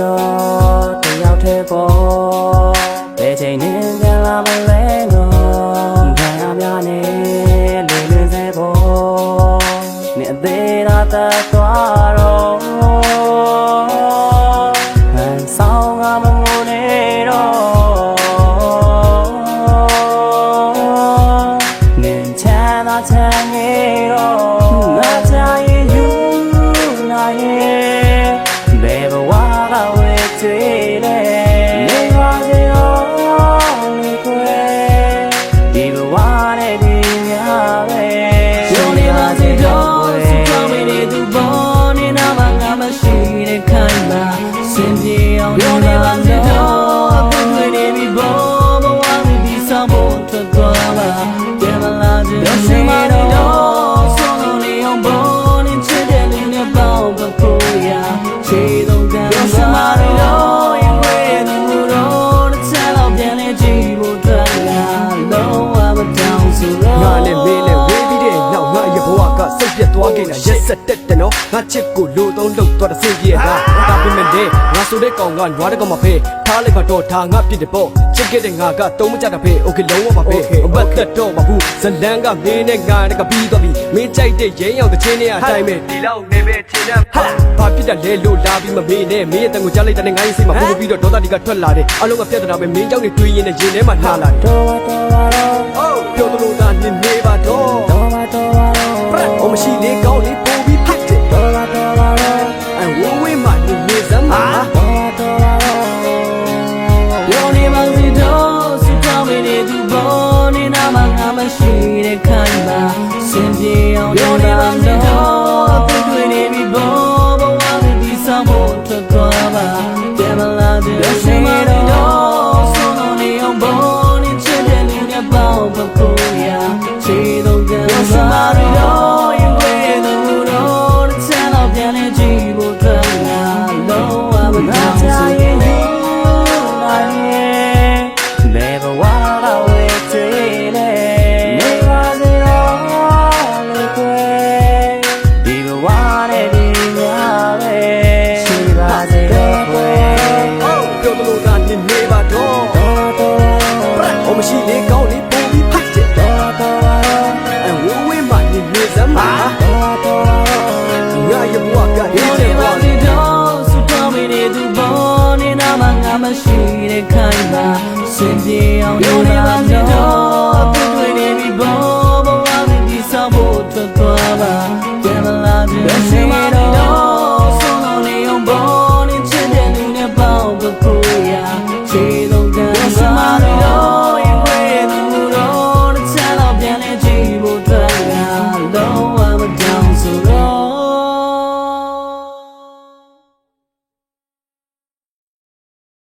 တော့တယောက်တည်းပေါ်ဘယ်ချိန်နဲ့ စိတ်ပြတ်သွားခဲ့တာရက်ဆက်တက်တယ်နော်ငါချစ်ကိုလိုသုံးလောက်သွားတဲ့စင်ကြီးရဲ့ငါဒါပေမဲ့လေငါဆိုတဲ့ကောင်ကနွားတဲ့ကောင်မဖေးထားလိုက်ပါတော့ထားငါပြစ်တယ်ပေါ့ချစ်ခဲ့တဲ့ငါကတုံးမကြတာဖေးโอเคလုံးဝပါဖေးဘတ်သက်တော့မဘူးဇလန်းကမင်းနဲ့ငါနဲ့ကပြီးသွားပြီမင်းကြိုက်တဲ့ရင်းရောက်တဲ့ချင်းတွေအတိုင်းပဲဒီလောက်နေပဲချင်းနဲ့ဟာဘာဖြစ်တယ်လဲလို့လာပြီးမမေးနဲ့မင်းရဲ့တန်ကိုကြားလိုက်တဲ့ငါရဲ့စိတ်မှာပို့ပြီးတော့ဒေါသဒီကထွက်လာတယ်အလုံးကပြတ်တာပဲမင်းကြောင့်နေတွေးရင်းနဲ့ရင်ထဲမှာထားလာတယ် တော်ပါတော်ပါတော့ ဟုတ်ပြောသလိုသာနေနေ ဖို့ကငါလုံးဝမကောင်းစားရင်နိုင် Never what I will dream Never the only way Be the one and be the other She was the way ပြောလို့သာနေနေပါတော့တော်တော်ဟိုမရှိလေကောင်းလေပုံပြီးဖိုက်တယ်တော်တော်အဝေးဝေးမှနေနေစမ်းပါတော်တော်ငါရဲ့ဘဝကဟေး စင်ပြေအောင်လို့